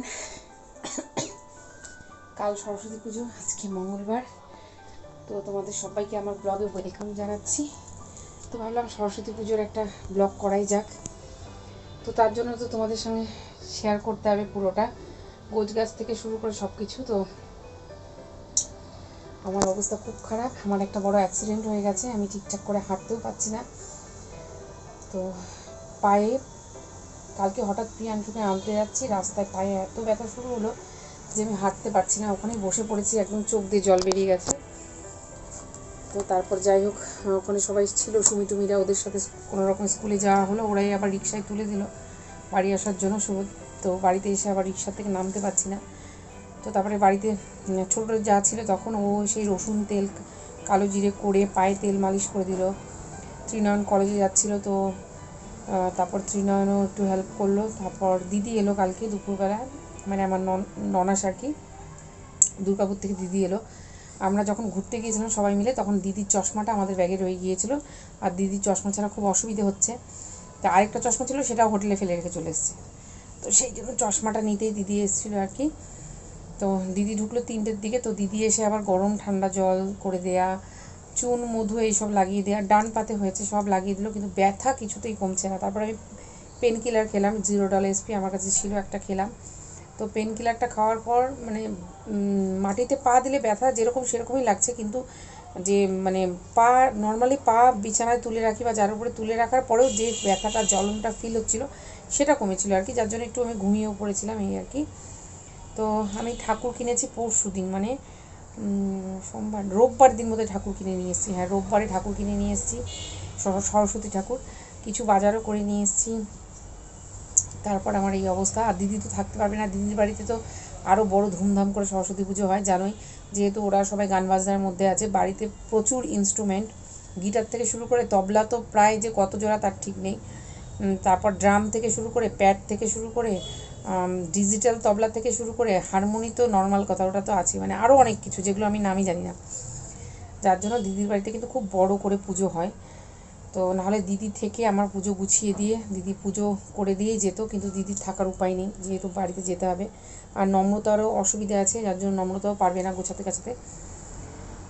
Everyone কাল সরস্বতী পুজো, আজকে মঙ্গলবার। তো তোমাদের সবাইকে আমার ব্লগে ওয়েলকাম জানাচ্ছি। তো ভাবলাম সরস্বতী পুজোর একটা ব্লগ করাই যাক। তো তার জন্য তো তোমাদের সঙ্গে শেয়ার করতে হবে পুরোটা। গোছ গাছ থেকে শুরু করে সব কিছু তো আমার অবস্থা খুব খারাপ। আমার একটা বড় অ্যাক্সিডেন্ট হয়ে গেছে, আমি ঠিকঠাক করে হাঁটতেও পারছি না। তো পায়ে কালকে হঠাৎ প্রিয়াংশুকে আনতে যাচ্ছি, রাস্তায় পায়ে এত ব্যথা শুরু হলো যে আমি হাঁটতে পারছি না, ওখানেই বসে পড়েছি, একদম চোখ দিয়ে জল বেরিয়ে গেছে। তো তারপর যাই হোক ওখানে সবাই ছিল সুমি টুমিরা ওদের সাথে কোনো রকম স্কুলে যাওয়া হলো, ওরাই আবার রিক্সায় তুলে দিল বাড়ি আসার জন্য শুভ তো বাড়িতে এসে আবার রিক্সা থেকে নামতে পারছি না। তো তারপরে বাড়িতে ছোটো যা ছিল তখন ও সেই রসুন তেল, কালো জিরে করে পায়ে তেল মালিশ করে দিল। ত্রিনয়ন কলেজে যাচ্ছিল তো তারপর ত্রিনয়নও একটু হেল্প করল। তারপর দিদি এলো কালকে দুপুরবেলা মানে আমার নন ননাস আর কি দুর্গাপুর থেকে দিদি এলো। আমরা যখন ঘুরতে গিয়েছিলাম সবাই মিলে, তখন দিদির চশমাটা আমাদের ব্যাগে রয়ে গিয়েছিল। আর দিদির চশমা ছাড়া খুব অসুবিধে হচ্ছে। তা আরেকটা চশমা ছিল, সেটাও হোটেলে ফেলে রেখে চলে এসেছে। তো সেই জন্য চশমাটা নিতেই দিদি এসেছিল আর কি। তো দিদি ঢুকলো তিনটের দিকে, তো দিদি এসে আবার গরম ঠান্ডা জল করে দেয়া চুন, মধু এইসব লাগিয়ে দেওয়া ডান পাতে হয়েছে সব লাগিয়ে দিল, কিন্তু ব্যথা কিছুতেই কমছে না। তারপর আমি পেন কিলার খেলাম জিরো ডল এসপি আমার কাছে ছিল একটা খেলাম। তো পেন কিলারটা খাওয়ার পর মানে মাটিতে পা দিলে ব্যথা যেরকম সেরকমই লাগছে, কিন্তু যে মানে পা নর্মালি পা বিছানায় তুলে রাখি বা যার উপরে তুলে রাখার পরেও যে ব্যথাটা, জ্বলনটা ফিল হচ্ছিল, সেটা কমেছিল আর কি, যার জন্য একটু আমি ঘুমিয়েও পড়েছিলাম এই আর কি। তো আমি ঠাকুর কিনেছি পরশু দিন মানে সোমবার, রোববার দিন মধ্যে ঠাকুর কিনে নিয়ে এসেছি। হ্যাঁ রোববারে ঠাকুর কিনে নিয়ে এসেছি সরস্বতী ঠাকুর। কিছু বাজারও করে নিয়ে এসেছি। তারপর আমার এই অবস্থা। আর দিদি তো থাকতে পারবে না। দিদির বাড়িতে তো আরও বড় ধুমধাম করে সরস্বতী পুজো হয়, জানোই। যেহেতু ওরা সবাই গান বাজনার মধ্যে আছে, বাড়িতে প্রচুর ইনস্ট্রুমেন্ট গিটার থেকে শুরু করে তবলা তো প্রায় যে কত জোড়া তার ঠিক নেই। তারপর ড্রাম থেকে শুরু করে প্যাড থেকে শুরু করে ডিজিটাল তবলা থেকে শুরু করে হারমোনি তো নর্মাল কথা, ওটা তো আছে মানে আরও অনেক কিছু, যেগুলো আমি নামই জানি না। যার জন্য দিদির বাড়িতে কিন্তু খুব বড় করে পুজো হয়। তো নাহলে দিদি থেকে আমার পুজো গুছিয়ে দিয়ে, দিদি পুজো করে দিয়েই যেত, কিন্তু দিদির থাকার উপায় নেই, যেহেতু বাড়িতে যেতে হবে। আর নম্রতারও অসুবিধা আছে, যার জন্য নম্রতাও পারবে না গোছাতে কাছাতে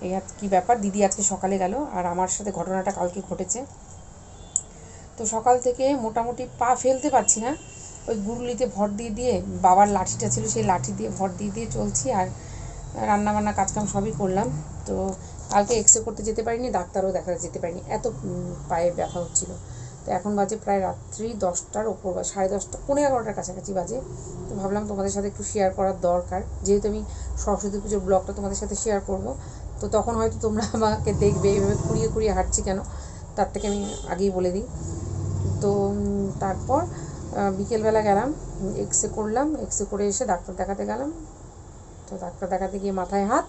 এই আর কী ব্যাপার, দিদি আজকে সকালে গেল, আর আমার সাথে ঘটনাটা কালকে ঘটেছে। তো সকাল থেকে মোটামুটি পা ফেলতে পারছি না। ওই গুরুলিতে ভর দিয়ে দিয়ে বাবার লাঠিটা ছিল, সেই লাঠি দিয়ে ভর দিয়ে দিয়ে চলছি আর রান্নাবান্না, কাজকাম সবই করলাম। তো কালকে এক্স করতে যেতে পারিনি, ডাক্তারও দেখাতে যেতে পারিনি। এত পায়ে ব্যথা হচ্ছিল। তো এখন বাজে প্রায় রাত্রি দশটার ওপর বা সাড়ে দশটা পনেরো এগারোটার কাছাকাছি বাজে। তো ভাবলাম তোমাদের সাথে একটু শেয়ার করার দরকার। যেহেতু আমি সরস্বতী পুজোর ব্লগটা তোমাদের সাথে শেয়ার করব, তো তখন হয়তো তোমরা আমাকে দেখবে, এভাবে কুড়িয়ে কুড়িয়ে হাঁটছি কেন, তার থেকে আমি আগেই বলে দিই। তো তারপর বিকেলবেলা গেলাম এক্স রে করলাম এক্স রে করে এসে ডাক্তার দেখাতে গেলাম। তো ডাক্তার দেখাতে গিয়ে মাথায় হাত,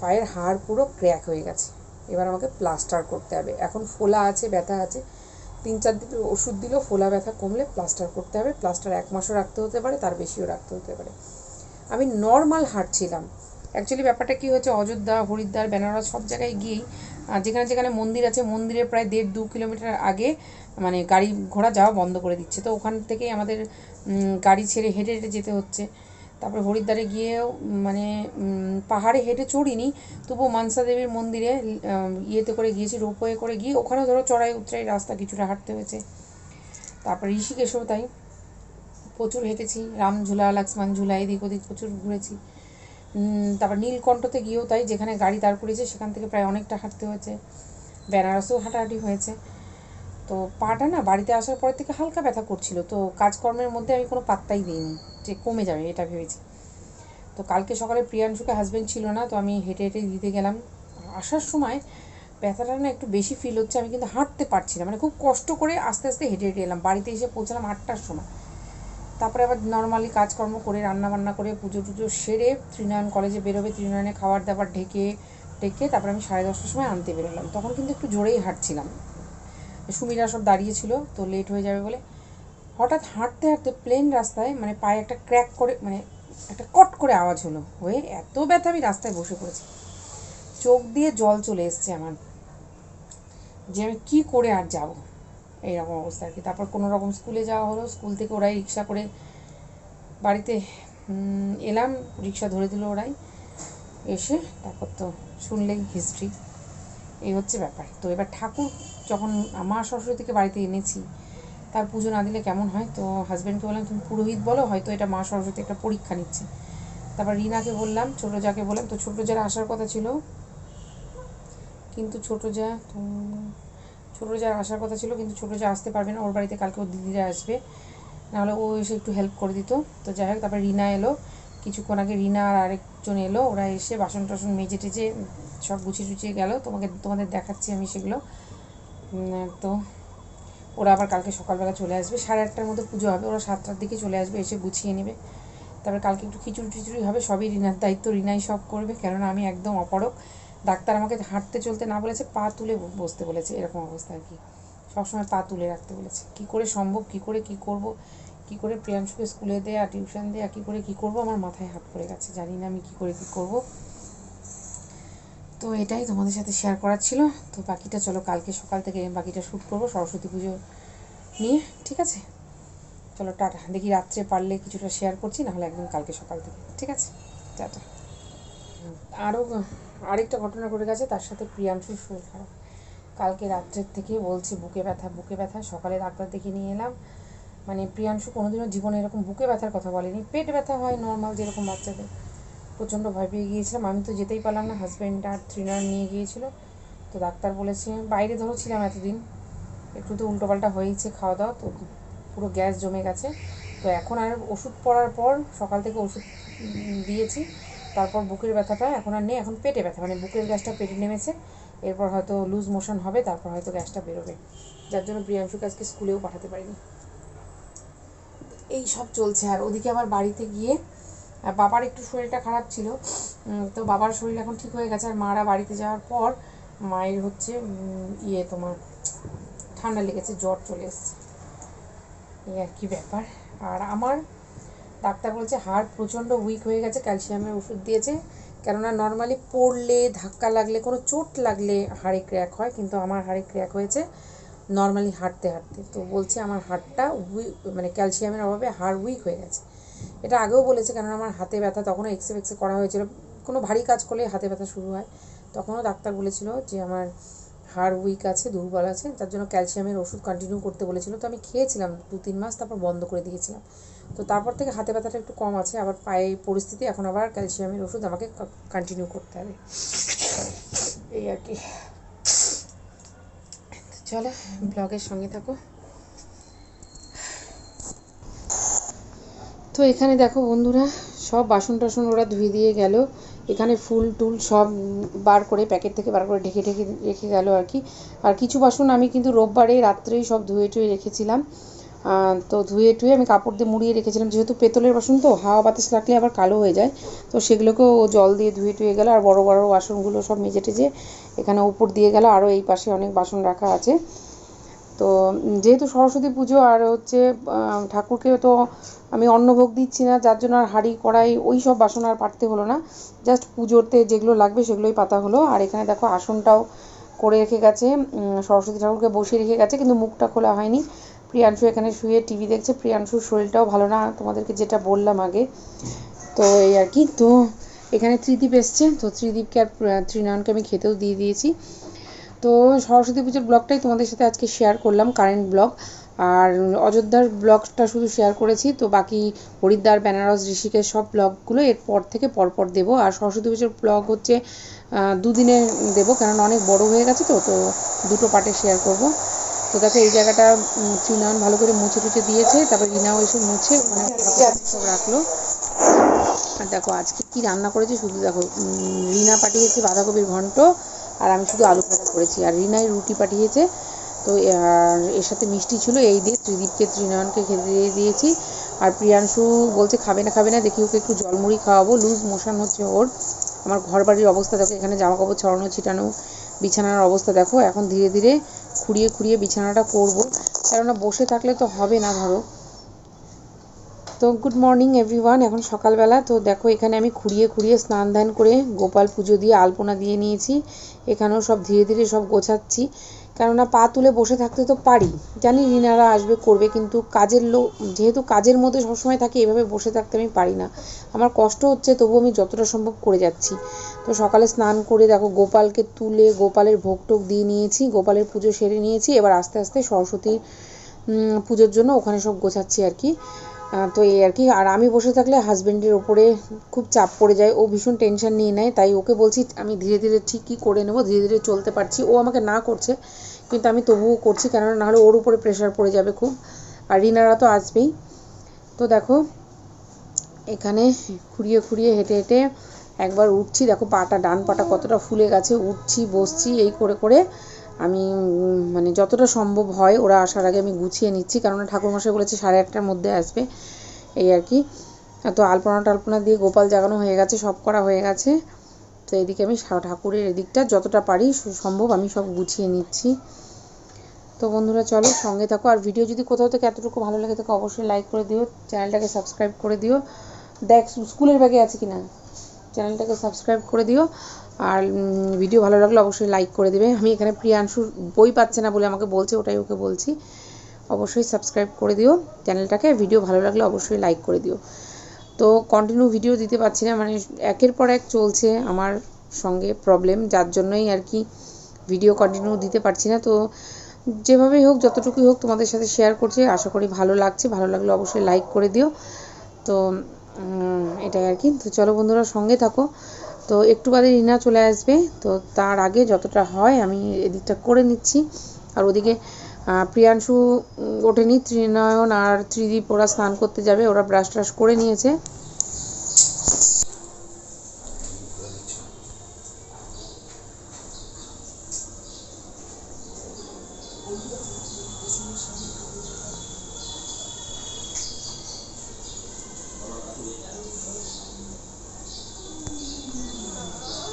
পায়ের হাড় পুরো ক্র্যাক হয়ে গেছে। এবার আমাকে প্লাস্টার করতে হবে। এখন ফোলা আছে, ব্যথা আছে। তিন চার দিন ওষুধ দিলেও ফোলা ব্যথা কমলে প্লাস্টার করতে হবে। প্লাস্টার এক মাসও রাখতে হতে পারে, তার বেশিও রাখতে হতে পারে। আমি নর্মাল হাঁটছিলাম অ্যাকচুয়ালি ব্যাপারটা কী হয়েছে? অযোধ্যা, হরিদ্বার, বেনারস সব জায়গায় গিয়েই আর যেখানে যেখানে মন্দির আছে, মন্দিরের প্রায় দেড় দু কিলোমিটার আগে মানে গাড়ি ঘোড়া যাওয়া বন্ধ করে দিচ্ছে। তো ওখান থেকেই আমাদের গাড়ি ছেড়ে হেঁটে হেঁটে যেতে হচ্ছে। তারপরে হরিদ্বারে গিয়েও মানে পাহাড়ে হেঁটে চড়িনি। তবুও মানসা দেবীর মন্দিরে ইয়েতে করে গিয়েছি, রোপওয়ে করে গিয়ে ওখানেও ধরো চড়াই উতরাই রাস্তা কিছুটা হাঁটতে হয়েছে। তারপর ঋষিকেশেও তাই। প্রচুর হেঁটেছি, রামঝুলা লক্ষ্মণ ঝুলা এদিক ওদিক প্রচুর ঘুরেছি। তারপর নীলকণ্ঠতে গিয়েও তাই যেখানে গাড়ি দাঁড় করিয়েছে, সেখান থেকে প্রায় অনেকটা হাঁটতে হয়েছে। বেনারসেও হাঁটাহাঁটি হয়েছে। তো পাটা না বাড়িতে আসার পর থেকে হালকা ব্যথা করছিল। তো কাজকর্মের মধ্যে আমি কোনো পাত্তাই দিইনি যে কমে যাবে, এটা ভেবেছি। তো কালকে সকালে প্রিয়াংশুকে হাজব্যান্ড ছিল না, তো আমি হেঁটে হেঁটে দিতে গেলাম। আসার সময় ব্যথাটা না একটু বেশি ফিল হচ্ছে, আমি কিন্তু হাঁটতে পারছি না। মানে খুব কষ্ট করে আস্তে আস্তে হেঁটে হেঁটে এলাম। বাড়িতে এসে পৌঁছালাম আটটার সময়। তারপরে আবার নর্মালি কাজকর্ম করে রান্না বান্না করে, পুজো টুজো সেরে ত্রিনয়ন কলেজে বেরোবে, ত্রিনয়নে খাবার দাবার ঢেকে ঢেকে তারপরে আমি সাড়ে দশটার সময় আনতে বেরোলাম। তখন কিন্তু একটু জোরেই হাঁটছিলাম। সুমিরা সব দাঁড়িয়েছিল, তো লেট হয়ে যাবে বলে। হঠাৎ হাঁটতে হাঁটতে প্লেন রাস্তায় মানে পায়ে একটা ক্র্যাক করে মানে একটা কট করে আওয়াজ হলো, হয়ে এত ব্যথা আমি রাস্তায় বসে পড়েছি। চোখ দিয়ে জল চলে এসছে আমার। যে আমি কী করে আর যাব? এইরকম অবস্থা আর কি। তারপর কোনো রকম স্কুলে যাওয়া হলো, স্কুল থেকে ওরাই রিক্সা করে বাড়িতে এলাম, রিক্সা ধরে দিল ওরাই। এসে তারপর তো শুনলেই হিস্ট্রি এই হচ্ছে ব্যাপার। তো এবার ঠাকুর যখন মা সরস্বতীকে বাড়িতে এনেছি, তার পুজো না দিলে কেমন হয়? তো হাজব্যান্ডকে বললাম, তুমি পুরোহিত বলো, হয়তো এটা মা সরস্বতী একটা পরীক্ষা নিচ্ছে। তারপর রিনাকে বললাম, ছোটো যাকে বললাম, তো ছোটো যারা আসার কথা ছিল, কিন্তু ছোটো যা ছোটো যার আসার কথা ছিল, কিন্তু ছোটো যা আসতে পারবে না। ওর বাড়িতে কালকে ওর দিদিরা আসবে। নাহলে ও এসে একটু হেল্প করে দিত। তো যাই হোক, তারপর রিনা এলো। কিছুক্ষণ আগে রিনা আর আরেকজন এলো। ওরা এসে বাসন টাসন মেজে টেজে সব গুছিয়ে টুচিয়ে গেল। তোমাকে, তোমাদের দেখাচ্ছি আমি সেগুলো। তো ওরা আবার কালকে সকালবেলা চলে আসবে। সাড়ে আটটার মধ্যে পুজো হবে। ওরা সাতটার দিকে চলে আসবে, এসে গুছিয়ে নেবে। তারপরে কালকে একটু খিচুড়ি টিচুড়ি হবে। সবই রিনার দায়িত্ব। রিনাই সব করবে। কেননা আমি একদম অপরক ডাক্তার আমাকে হাঁটতে চলতে না বলেছে, পা তুলে বসতে বলেছে, এরকম অবস্থা আর কি। সবসময় পা তুলে রাখতে বলেছে। কি করে সম্ভব? কি করে, কি করব? কি করে প্রিয়াংশুকে স্কুলে দেয়া টিউশন দেয়া কি করে, কি করব? আমার মাথায় হাত পড়ে গেছে। জানি না আমি কি করে, কি করব। তো এটাই তোমাদের সাথে শেয়ার করার ছিল। তো বাকিটা চলো, কালকে সকাল থেকে বাকিটা শ্যুট করব, সরস্বতী পুজো নিয়ে, ঠিক আছে? চলো, টাটা। দেখি রাত্রে পারলে কিছুটা শেয়ার করছি, নাহলে একদম কালকে সকাল থেকে। ঠিক আছে? টাটা। আরও আরেকটা ঘটনা ঘটে গেছে, তার সাথে প্রিয়াংশুর শরীর খারাপ। কালকে রাত্রের থেকে বলছে, বুকে ব্যথা বুকে ব্যথা, সকালে ডাক্তার দেখে নিয়ে এলাম। মানে প্রিয়াংশু কোনোদিনও জীবনে এরকম বুকে ব্যথার কথা বলেনি। পেট ব্যথা হয় নর্মাল যেরকম বাচ্চাদের। প্রচণ্ড ভয় পেয়ে গিয়েছিলাম। আমি তো যেতেই পারলাম না হাজব্যান্ড আর ট্রেনার নিয়ে গিয়েছিল। তো ডাক্তার বলেছে, বাইরে ধরো ছিলাম এতদিন। একটু তো উল্টোপাল্টা হয়েছে খাওয়া দাওয়া, তো পুরো গ্যাস জমে গেছে। তো এখন আর ওষুধ পড়ার পর সকাল থেকে ওষুধ দিয়েছি। তারপর বুকের ব্যথাটা এখন আর নেই, এখন পেটে ব্যথা মানে বুকের গ্যাসটা পেটে নেমেছে, এরপর হয়তো লুজ মোশন হবে, তারপর হয়তো গ্যাসটা বেরোবে। যার জন্য প্রিয়াংশুকে আজকে স্কুলেও পাঠাতে পারিনি। এই সব চলছে আর ওদিকে আবার বাড়িতে গিয়ে বাবার একটু শরীরটা খারাপ ছিল তো বাবার শরীর এখন ঠিক হয়ে গেছে, আর মারা বাড়িতে যাওয়ার পর মায়ের হচ্ছে ইয়ে তোমার ঠান্ডা লেগেছে, জ্বর চলে এসছে। এই আর কি ব্যাপার। আর আমার ডাক্তার বলছে হাড় প্রচণ্ড উইক হয়ে গেছে ক্যালসিয়ামের ওষুধ দিয়েছে। কেননা নর্মালি পড়লে, ধাক্কা লাগলে, কোনো চোট লাগলে হাড়ে ক্র্যাক হয়, কিন্তু আমার হাড়ে ক্র্যাক হয়েছে নর্মালি হাঁটতে হাঁটতে। তো বলছে আমার হাড়টা উইক মানে ক্যালসিয়ামের অভাবে হাড় উইক হয়ে গেছে। এটা আগেও বলেছে, কেননা আমার হাতে ব্যথা, তখনও এক্সরে ফেক্সরে করা হয়েছিল। কোনো ভারী কাজ করলে হাতে ব্যথা শুরু হয়। তখনও ডাক্তার বলেছিল যে আমার হাড় উইক আছে, দুর্বল আছে, তার জন্য ক্যালসিয়ামের ওষুধ কন্টিনিউ করতে বলেছিল। তো আমি খেয়েছিলাম দু তিন মাস, তারপর বন্ধ করে দিয়েছিলাম। তো তারপর থেকে হাতে ব্যথাটা একটু কম আছে, আবার পায়ে পরিস্থিতি, এখন আবার ক্যালসিয়ামের ওষুধ আমাকে কন্টিনিউ করতে হবে। এই আর কি। চলো, ব্লগের সঙ্গে থাকো। তো এখানে দেখো বন্ধুরা, সব বাসন টাসন ওরা ধুয়ে দিয়ে গেল। এখানে ফুল টুল সব বার করে, প্যাকেট থেকে বার করে ঢেকে ঢেকে রেখে গেল আর কি। আর কিছু বাসন আমি কিন্তু রোববারে রাত্রেই সব ধুয়ে টুয়ে রেখেছিলাম। তো ধুয়ে টুয়ে আমি কাপড় দিয়ে মুড়িয়ে রেখেছিলাম। যেহেতু পেতলের বাসন তো, হাওয়া বাতাস লাগলে আবার কালো হয়ে যায়। তো সেগুলোকেও জল দিয়ে ধুয়ে টুয়ে গেল আর বড় বড় বাসনগুলো সব মেজে টেজে এখানে উপর দিয়ে গেল। আরও এই পাশে অনেক বাসন রাখা আছে। তো যেহেতু সরস্বতী পুজো আর হচ্ছে ঠাকুরকে তো আমি অন্নভোগ দিচ্ছি না, যার জন্য আর হাঁড়ি, কড়াই, ওই সব বাসন আর পাততে হলো না। জাস্ট পুজোতে যেগুলো লাগবে সেগুলোই পাতা হলো। আর এখানে দেখো আসনটাও করে রেখে গেছে। সরস্বতী ঠাকুরকে বসিয়ে রেখে গেছে, কিন্তু মুখটা খোলা হয়নি। প্রিয়াংশু এখানে শুয়ে টিভি দেখছে। প্রিয়াংশুর শরীরটাও ভালো না, তোমাদেরকে যেটা বললাম আগে। তো এই আর কি, তো এখানে ত্রিদীপ এসছে। তো ত্রিদীপকে আর ত্রিনয়নকে আমি খেতেও দিয়ে দিয়েছি। তো সরস্বতী পুজোর ব্লগটাই তোমাদের সাথে আজকে শেয়ার করলাম কারেন্ট ব্লগ আর অযোধ্যার ব্লগটা শুধু শেয়ার করেছি, তো বাকি হরিদ্বার, বেনারস ঋষিকের সব ব্লগগুলো এরপর থেকে পরপর দেবো। আর সরস্বতী পুজোর ব্লগ হচ্ছে দুদিনে দেবো, কারণ অনেক বড় হয়ে গেছে তো তো দুটো পার্টে শেয়ার করব। তো দেখো এই জায়গাটা ত্রিনয়ন ভালো করে মুছে টুছে দিয়েছে তারপর রিনাও এসে মুছে মানে সব রাখল। আর দেখো আজকে কি রান্না করেছি শুধু দেখো রিনা পাঠিয়েছে বাঁধাকপির ঘন্ট আর আমি শুধু আলু ভাজা করেছি। আর রিনাই রুটি পাঠিয়েছে তো আর এর সাথে মিষ্টি ছিল এই দিয়ে ত্রিদীপকে ত্রিনয়নকে খেতে দিয়ে দিয়েছি। আর প্রিয়াংশু বলছে খাবে না খাবে না দেখি ওকে একটু জলমুড়ি খাওয়াবো লুজ মোশন হচ্ছে ওর। আমার ঘর বাড়ির অবস্থা দেখো এখানে জামা কাপড় ছড়ানো ছিটানো বিছানার অবস্থা দেখো এখন ধীরে ধীরে খুঁড়িয়ে খুঁড়িয়ে বিছানাটা করব কেননা বসে থাকলে তো হবে না, ধরো। তো গুড মর্নিং এভরিওয়ান এখন সকালবেলা, তো দেখো, এখানে আমি খুঁড়িয়ে খুঁড়িয়ে স্নান ধ্যান করে গোপাল পুজো দিয়ে আলপনা দিয়ে নিয়েছি। এখানেও সব ধীরে ধীরে সব গোছাচ্ছি। কেননা পা তুলে বসে থাকতে তো পারি। জানি রিনারা আসবে, করবে, কিন্তু কাজের লোক যেহেতু কাজের মধ্যে সবসময় থাকি, এভাবে বসে থাকতে আমি পারি না। আমার কষ্ট হচ্ছে তবু আমি যতটা সম্ভব করে যাচ্ছি। তো সকালে স্নান করে দেখো, গোপালকে তুলে গোপালের ভোগ টোগ দিয়ে নিয়েছি, গোপালের পুজো সেরে নিয়েছি। এবার আস্তে আস্তে সরস্বতীর পুজোর জন্য ওখানে সব গোছাচ্ছি আর কি। তো এই আর কি। আর আমি বসে থাকলে হাজবেন্ডের ওপরে খুব চাপ পড়ে যায়। ও ভীষণ টেনশন নিয়ে নেয়, তাই ওকে বলছি, আমি ধীরে ধীরে ঠিকই করে নেব? ধীরে ধীরে চলতে পারছি। ও আমাকে না করছে, কিন্তু আমি তবুও করছি, কেননা নাহলে ওর উপরে প্রেশার পড়ে যাবে খুব। আর রিনারা তো আসবেই। তো দেখো, এখানে খুঁড়িয়ে খুঁড়িয়ে হেঁটে হেঁটে একবার উঠছি। দেখো পাটা, ডান পাটা কতটা ফুলে গেছে। উঠছি, বসছি, এই করে করে আমি মানে যতটা সম্ভব হয় ওরা আসার আগে আমি গুছিয়ে নিচ্ছি। কেননা ঠাকুরমশাই বলেছে সাড়ে আটটার মধ্যে আসবে, এই আর কি। তো আলপনা টালপনা দিয়ে গোপাল জাগানো হয়ে গেছে, সব করা হয়ে গেছে। তো এদিকে আমি ঠাকুরের এদিকটা যতটা পারি সম্ভব আমি সব গুছিয়ে নিচ্ছি। তো বন্ধুরা, চলো সঙ্গে থাকো। আর ভিডিও যদি কোথাও থেকে এতটুকু ভালো লাগে থাকে, অবশ্যই লাইক করে দিও, চ্যানেলটাকে সাবস্ক্রাইব করে দিও। দেখ, স্কুলের ব্যাগে আছে কিনা? চ্যানেলটাকে সাবস্ক্রাইব করে দিও। আর ভিডিও ভালো লাগলে অবশ্যই লাইক করে দেবে। আমি এখানে প্রিয়াংশুর বই পাচ্ছে না বলে আমাকে বলছে, ওটাই ওকে বলছি। অবশ্যই সাবস্ক্রাইব করে দিও। চ্যানেলটাকে ভিডিও ভালো লাগলে অবশ্যই লাইক করে দিও। তো কন্টিনিউ ভিডিও দিতে পারছি না মানে একের পর এক চলছে আমার সঙ্গে প্রবলেম যার জন্যই আর কি ভিডিও কন্টিনিউ দিতে পারছি না। তো যেভাবেই হোক, যতটুকুই হোক তোমাদের সাথে শেয়ার করছি, আশা করি ভালো লাগছে। ভালো লাগলে অবশ্যই লাইক করে দিও। তো এটাই আর কি। তো চলো বন্ধুরা সঙ্গে থাকো। তো একটু বাদে রিনা চলে আসবে, তো তার আগে যতটা হয় আমি এদিকটা করে নিচ্ছি। আর ওদিকে প্রিয়াংশু ওঠেনি, ত্রিনয়ন আর ত্রিদীপ ওরা স্নান করতে যাবে, ওরা ব্রাশ ট্রাশ করে নিয়েছে।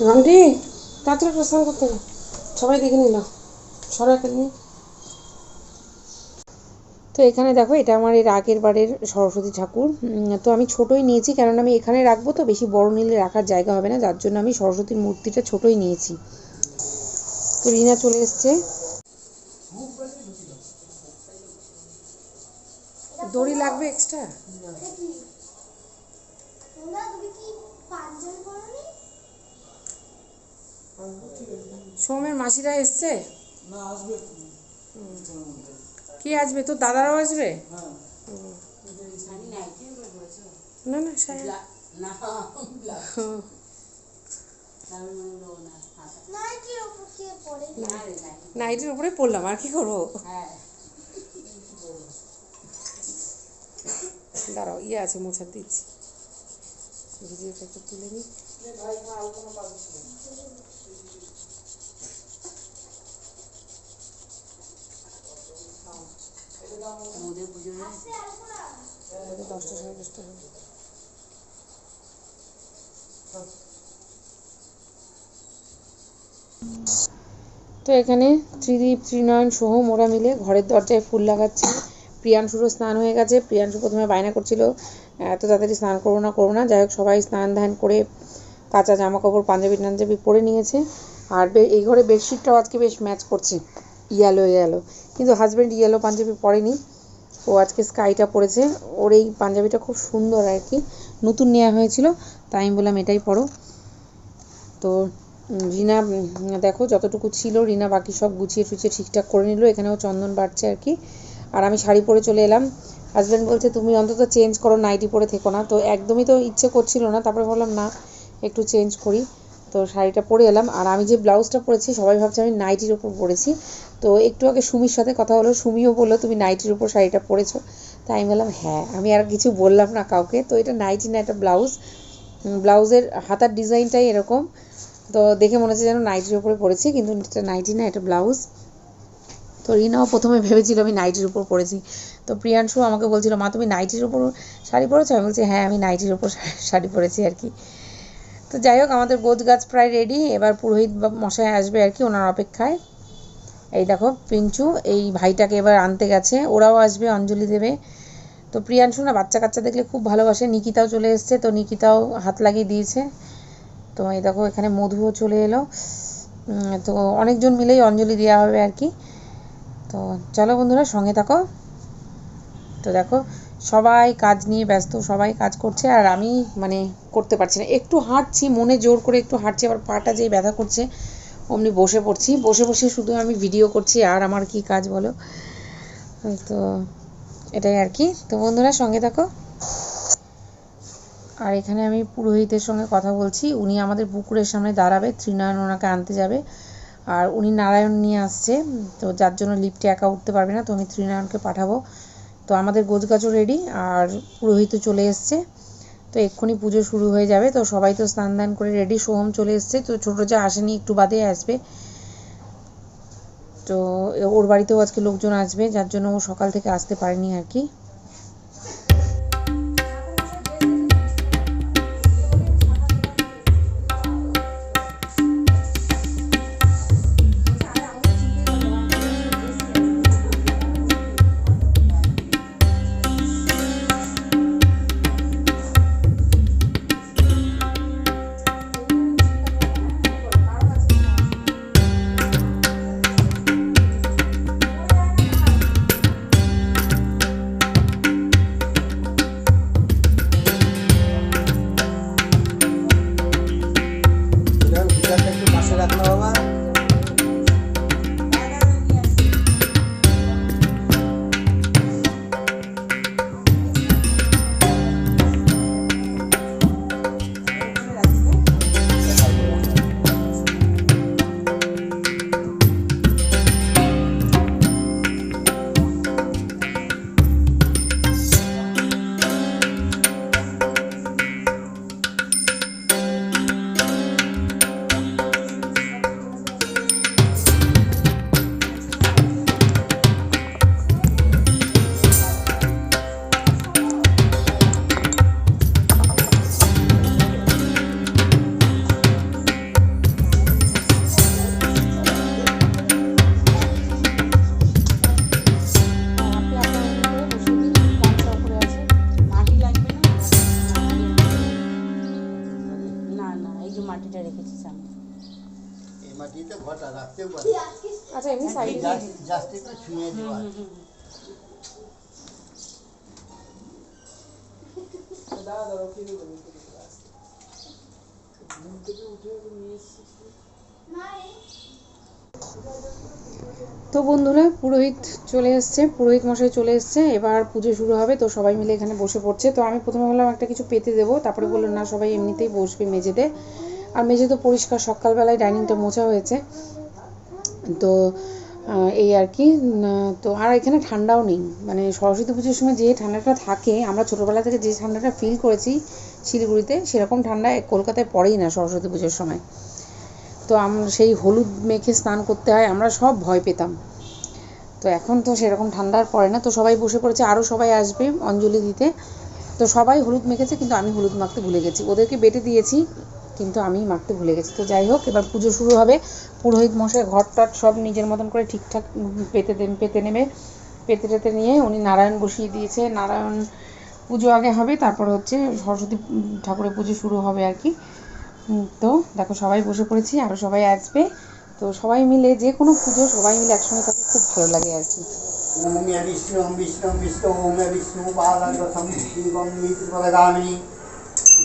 রামডি তাড়াতাড়ি করে স্নান করতে সবাই দেখে নিল সবাই নিয়ে তো এখানে দেখো, এটা আমার এর আগের বারের সরস্বতী ঠাকুর। তো আমি ছোটই নিয়েছি কারণ আমি এখানে রাখব তো, বেশি বড় নিলে রাখার জায়গা হবে না, যার জন্য আমি সরস্বতীর মূর্তিটা ছোটই নিয়েছি। তো রিনা চলে এসছে। দড়ি লাগবে এক্সট্রা তোমরা তুমি কি পাঞ্জাবি পরনি সোমের মাসিরা এসছে? কি আসবে? তোর দাদারাও আসবে? হ্যাঁ। না না। নাইটির উপরে পড়লাম আর কি করব? দাঁড়াও ইয়ে আছে মোছার দিচ্ছি। ভিডিওটা একটু তুলে নিই। ওদের দশটা সাড়ে দশটা তো এখানে ত্রিদীপ, ত্রিনয়ন সোহম ওরা মিলে ঘরের দরজায় ফুল লাগাচ্ছে। প্রিয়াংশুরও স্নান হয়ে গেছে। প্রিয়াংশু প্রথমে বায়না করছিল এত তাড়াতাড়ি স্নান করব না করব না। যাই হোক, সবাই স্নান ধান করে কাঁচা জামা কাপড় পাঞ্জাবি টাঞ্জাবি পরে নিয়েছে। আর এই ঘরে বেডশিটটাও আজকে বেশ ম্যাচ করছে। ইয়েলো ইয়েলো কিন্তু হাজব্যান্ড ইয়েলো পাঞ্জাবি পরেনি। ও আজকে স্কাইটা পরেছে। ওর এই পাঞ্জাবিটা খুব সুন্দর আর কি। নতুন নেওয়া হয়েছিল, তাই আমি বললাম এটাই পরো। তো রিনা দেখো, যতটুকু ছিল, রিনা বাকি সব গুছিয়ে টুছিয়ে ঠিকঠাক করে নিল। এখানেও চন্দন বাড়ছে আর কি। আর আমি শাড়ি পরে চলে এলাম। হাজব্যান্ড বলছে, তুমি অন্তত চেঞ্জ করো নাইটি পরে থেকো না। তো একদমই তো ইচ্ছে করছিল না। তারপরে বললাম, না, একটু চেঞ্জ করি। তো শাড়িটা পরে এলাম। আর আমি যে ব্লাউজটা পরেছি, সবাই ভাবছে আমি নাইটির ওপর পরেছি। তো একটু আগে সুমির সাথে কথা হলো। সুমিও বলল, তুমি নাইটির উপর শাড়িটা পরেছো? তাই আমি বললাম হ্যাঁ আমি আর কিছু বললাম না কাউকে। তো এটা নাইটি না একটা ব্লাউজ। ব্লাউজের হাতার ডিজাইনটাই এরকম। তো দেখে মনে হচ্ছে যেন নাইটির উপরে পরেছি, কিন্তু এটা নাইটি না, এটা ব্লাউজ। তো রিনাও প্রথমে ভেবেছিল আমি নাইটির উপর পরেছি। তো প্রিয়াংশু আমাকে বলছিল, মা, তুমি নাইটির উপর শাড়ি পরেছো? আমি বলছি হ্যাঁ আমি নাইটির উপর শাড়ি পরেছি আর কি। তো যাই হোক, আমাদের গোছ গাছ প্রায় রেডি এবার পুরোহিত মশাই আসবে আর কি, ওনার অপেক্ষায়। এই দেখো, পিঞ্চু, এই ভাইটাকে এবার আনতে গেছে। ওরাও আসবে, অঞ্জলি দেবে। তো প্রিয়াংশু না, বাচ্চা কাচ্চা দেখলে খুব ভালোবাসে। নিকিতাও চলে এসছে, তো নিকিতাও হাত লাগিয়ে দিয়েছে। তো এই দেখো, এখানে মধুও চলে এলো। তো অনেকজন মিলেই অঞ্জলি দেওয়া হবে আর কি। তো চলো বন্ধুরা, সঙ্গে থাকো। তো দেখো সবাই কাজ নিয়ে ব্যস্ত, সবাই কাজ করছে আর আমি মানে করতে পারছি না। একটু হাঁটছি, মনে জোর করে একটু হাঁটছি, আবার পাটা যেই ব্যথা করছে, অমনি বসে পড়ছি। বসে বসে শুধু আমি ভিডিও করছি, আর আমার কি কাজ বলো? তো এটাই আর কি। তো বন্ধুরা, সঙ্গে থাকো। আর এখানে আমি পুরোহিতের সঙ্গে কথা বলছি। উনি আমাদের পুকুরের সামনে দাঁড়াবে ত্রিনয়ন ওনাকে আনতে যাবে। আর উনি নারায়ণ নিয়ে আসছে, তো যার জন্য লিফটে একা উঠতে পারবে না, তো আমি ত্রিনয়নকে পাঠাবো। তো আমাদের গোছগাছও রেডি আর পুরোহিত চলে এসছে। তো এক্ষুনি পুজো শুরু হয়ে যাবে, তো সবাই তো স্নান দান করে রেডি সোহম চলে এসছে। তো ছোটো যা আসেনি, একটু বাদে আসবে। তো ওর বাড়িতেও আজকে লোকজন আসবে, যার জন্য ও সকাল থেকে আসতে পারেনি আর কি। তো বন্ধুরা পুরোহিত চলে এসছে পুরোহিত মশাই চলে এসছে এবার পুজো শুরু হবে তো সবাই মিলে এখানে বসে পড়ছে। তো আমি প্রথমে বললাম একটা কিছু পেতে দেবো তারপরে বলল না সবাই এমনিতেই বসবে মেঝেতে। আর মেঝে তো পরিষ্কার সকালবেলায় ডাইনিংটা মোছা হয়েছে। তো এই আর কি। তো আর এখানে ঠান্ডাও নেই। মানে সরস্বতী পুজোর সময় যে ঠান্ডাটা থাকে, আমরা ছোটোবেলা থেকে যে ঠান্ডাটা ফিল করেছি শিলিগুড়িতে, সেরকম ঠান্ডা কলকাতায় পড়েই না সরস্বতী পুজোর সময়। তো আমরা সেই হলুদ মেখে স্নান করতে হয়, আমরা সব ভয় পেতাম। তো এখন তো সেরকম ঠান্ডা আর পড়ে না। তো সবাই বসে পড়েছে আরও সবাই আসবে অঞ্জলি দিতে। তো সবাই হলুদ মেখেছে, কিন্তু আমি হলুদ মাখতে ভুলে গেছি। ওদেরকে বেটে দিয়েছি কিন্তু আমি মাখতে ভুলে গেছি। তো যাই হোক, এবার পুজো শুরু হবে। পুরোহিত মশাই ঘর টট সব নিজের মতন করে ঠিকঠাক পেতে পেতে নেবে। পেতে টেতে নিয়ে উনি নারায়ণ বসিয়ে দিয়েছে। নারায়ণ পুজো আগে হবে, তারপর হচ্ছে সরস্বতী ঠাকুরের পুজো শুরু হবে আর কি। তো দেখো সবাই বসে পড়েছি আরও সবাই আসবে। তো সবাই মিলে যে কোনো পুজো সবাই মিলে একসঙ্গে থাকতে খুব ভালো লাগে আর কি। ওম বিষ্ণু বিষ্ণু বিষ্ণু ওম বিষ্ণু শিবম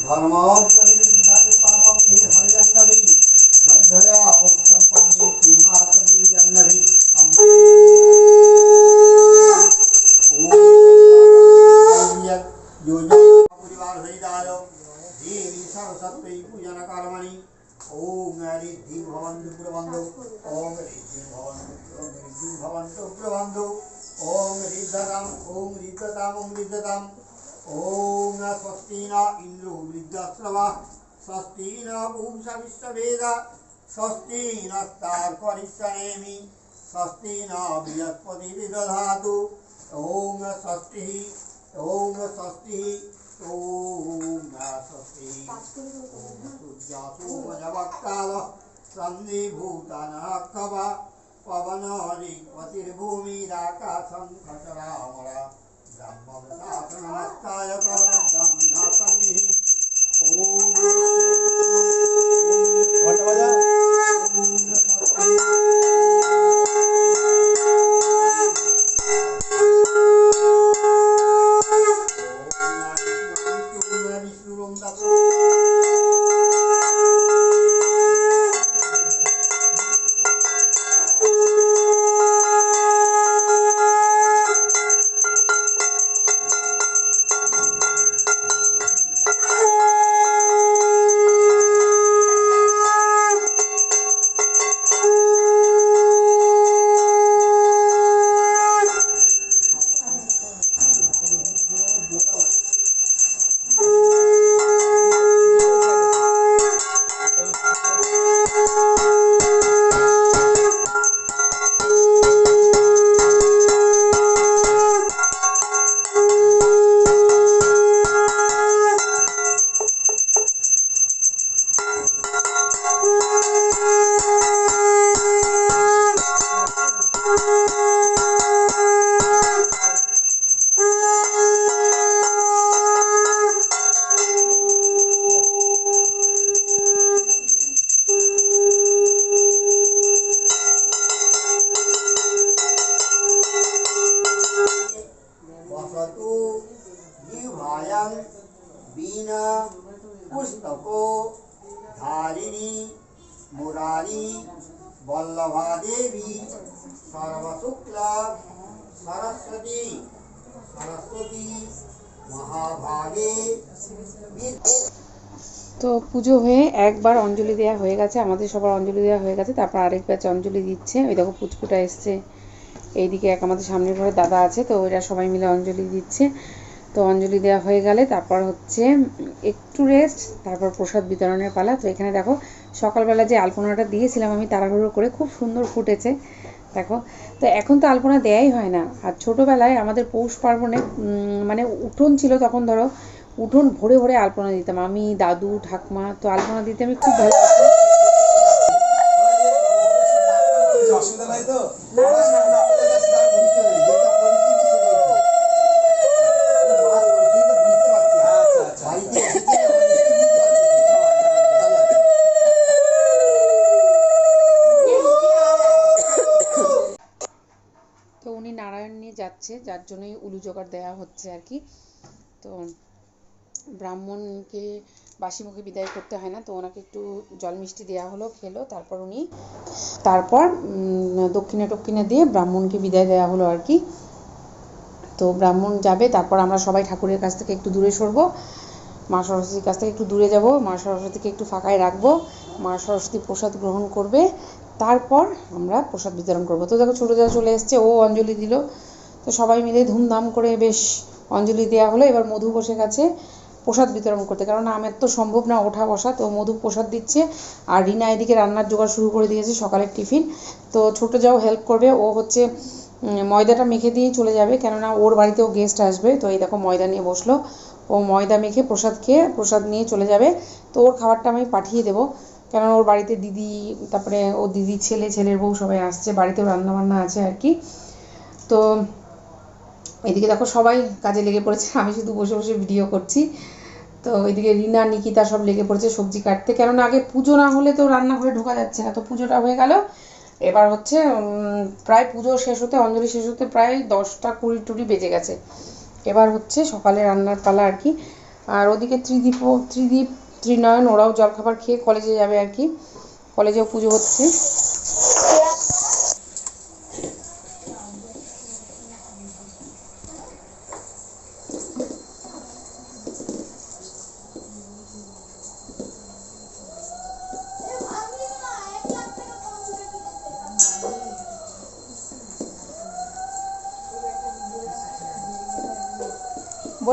ధర్మాభివృద్ధాన్ని పాపం నిర్హయన్నవి శ్రద్ధయా ముక్తం పని సీమాతన్నవి సరస్వతీపూజనకరమణి ఓం హరిద్ధి భవంతు ప్రబంధు ఓం హరిద్ధి భవంతు హరిద్ధి భవంతు ప్రబంధు ఓం హరిద్ధతాం ఓం హరిద్ధతాం హరిద్ధతాం ॐ न स्वस्तिना न इन्दुः वृद्धश्रवः स्वस्ति विश्ववेद स्वस्ति नस्तार्परिश्रनेमि स्वस्ति न ओम ॐ ओम ॐ ओम ॐ न ओम सूर्यासोमजवक्तालः सन्निभूतनः कव पवनरिक्वतिर्भूमिराकाशं कचरामरा ब्रह्मवताय प्रणदामि ॐ তো পুজো হয়ে একবার অঞ্জলি দেওয়া হয়ে গেছে, আমাদের সবার অঞ্জলি দেওয়া হয়ে গেছে, তারপর আরেক ব্যাচ অঞ্জলি দিচ্ছে। ওই দেখো পুচকুটা এসছে। এইদিকে এক আমাদের সামনের ঘরে দাদা আছে, তো ওরা সবাই মিলে অঞ্জলি দিচ্ছে। তো অঞ্জলি দেওয়া হয়ে গেলে তারপর হচ্ছে একটু রেস্ট তারপর প্রসাদ বিতরণের পালা। তো এখানে দেখো, সকালবেলা যে আলপনাটা দিয়েছিলাম আমি তাড়াহুড়ো করে, খুব সুন্দর ফুটেছে। দেখো? তো এখন তো আলপনা দেয়াই হয় না। আর ছোটোবেলায় আমাদের পৌষ পার্বণে মানে উঠোন ছিল তখন ধরো, উঠোন ভরে ভরে আলপনা দিতাম। আমি, দাদু, ঠাকমা, তো আলপনা দিতে আমি খুব ভালো অসুবিধা নাই তো যাচ্ছে, যার জন্যই উলু জোগাড় দেওয়া হচ্ছে আর কি তো ব্রাহ্মণকে বাসি মুখে বিদায় করতে হয় না, তো ওনাকে একটু জল মিষ্টি দেওয়া হলো, খেলো, তারপর উনি, তারপর দক্ষিণে টক্ষিণে দিয়ে ব্রাহ্মণকে বিদায় দেওয়া হলো আর কি তো ব্রাহ্মণ যাবে, তারপর আমরা সবাই ঠাকুরের কাছ থেকে একটু দূরে সরবো। মা সরস্বতীর কাছ থেকে একটু দূরে যাব, মা সরস্বতীকে একটু ফাঁকায় রাখব, মা সরস্বতী প্রসাদ গ্রহণ করবে, তারপর আমরা প্রসাদ বিতরণ করব। তো দেখো ছোটো দাদা চলে এসছে, ও অঞ্জলি দিল। তো সবাই মিলে ধুমধাম করে বেশ অঞ্জলি দেওয়া হলো। এবার মধু বসে গেছে প্রসাদ বিতরণ করতে। কারণ আমার তো সম্ভব না ওঠা বসা, তো মধু প্রসাদ দিচ্ছে। আর রিনা এদিকে রান্নার জোগাড় শুরু করে দিয়েছে সকালের টিফিন। তো ছোটো যাও হেল্প করবে। ও হচ্ছে ময়দাটা মেখে দিয়েই চলে যাবে। কেননা ওর বাড়িতেও গেস্ট আসবে। তো এই দেখো ময়দা নিয়ে বসল। ও ময়দা মেখে প্রসাদ খেয়ে, প্রসাদ নিয়ে চলে যাবে। তো ওর খাবারটা আমি পাঠিয়ে দেবো। কেননা ওর বাড়িতে দিদি, তারপরে ও দিদি, ছেলে, ছেলের বউ সবাই আসছে। বাড়িতেও রান্না বান্না আছে আর কি। তো এদিকে দেখো সবাই কাজে লেগে পড়েছে, আমি শুধু বসে বসে ভিডিও করছি। তো এদিকে রিনা, নিকিতা সব লেগে পড়েছে সবজি কাটতে, কেননা আগে পুজো না হলে তো রান্নাঘরে ঢোকা যাচ্ছে না। তো পুজোটা হয়ে গেল। এবার হচ্ছে প্রায় পুজো শেষ হতে, অঞ্জলি শেষ হতে প্রায় দশটা কুড়ি টুড়ি বেজে গেছে। এবার হচ্ছে সকালে রান্নার পালা আর কি। আর ওদিকে ত্রিদীপ ত্রিদীপ, ত্রিনয়ন, ওরাও জলখাবার খেয়ে কলেজে যাবে আর কি। কলেজেও পুজো হচ্ছে।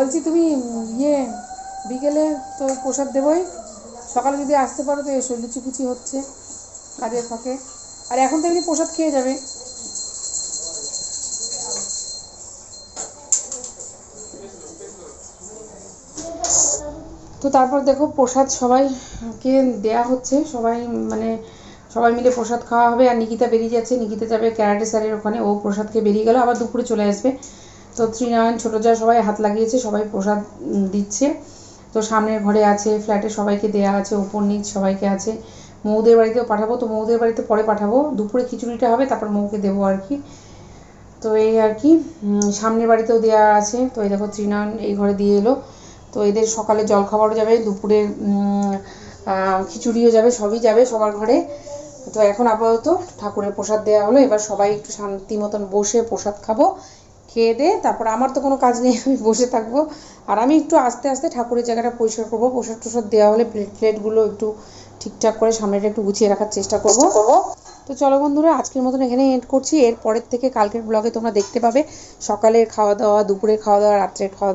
বলছি, তুমি ইয়ে বিকেলে তো প্রসাদ দেবই। সকালে যদি আসতে পারো তো এসো, লুচিপুচি হচ্ছে কাজের ফাঁকে। আর এখন তো এমনি প্রসাদ খেয়ে যাবে। তো তারপর দেখো প্রসাদ সবাইকে দেয়া হচ্ছে। সবাই মানে সবাই মিলে প্রসাদ খাওয়া হবে। আর নিকিতা বেরিয়ে যাচ্ছে। নিকিতা যাবে ক্যারাটে স্যারের ওখানে। ও প্রসাদ খেয়ে বেরিয়ে গেল। আবার দুপুরে চলে আসবে। তো ত্রিনয়ন ছোটো যা সবাই হাত লাগিয়েছে, সবাই প্রসাদ দিচ্ছে। তো সামনের ঘরে আছে, ফ্ল্যাটে সবাইকে দেয়া আছে, ওপর নিচ সবাইকে আছে। মৌদের বাড়িতেও পাঠাবো, তো মৌদের বাড়িতে পরে পাঠাবো। দুপুরে খিচুড়িটা হবে, তারপর মৌকে দেবো আর কি। তো এই আর কি সামনের বাড়িতেও দেওয়া আছে। তো এই দেখো ত্রিনয়ন এই ঘরে দিয়ে এলো। তো এদের সকালে জলখাবারও যাবে, দুপুরে খিচুড়িও যাবে, সবই যাবে সবার ঘরে। তো এখন আপাতত ঠাকুরের প্রসাদ দেওয়া হলো, এবার সবাই একটু শান্তি মতন বসে প্রসাদ খাব। খেয়ে দে তারপর আমার তো কোনো কাজ নেই আমি বসে থাকব। আর আমি একটু আস্তে আস্তে ঠাকুরের জায়গাটা পরিষ্কার করব প্রসাদ টোসাদ দেওয়া হলে প্লেট প্লেটগুলো একটু ঠিকঠাক করে সামনেটা একটু গুছিয়ে রাখার চেষ্টা করব। তো চলো বন্ধুরা আজকের মতন এখানে এন্ড করছি। এর পরের থেকে কালকের ব্লগে তোমরা দেখতে পাবে সকালের খাওয়া দাওয়া দুপুরের খাওয়া দাওয়া রাত্রের খাওয়া দাওয়া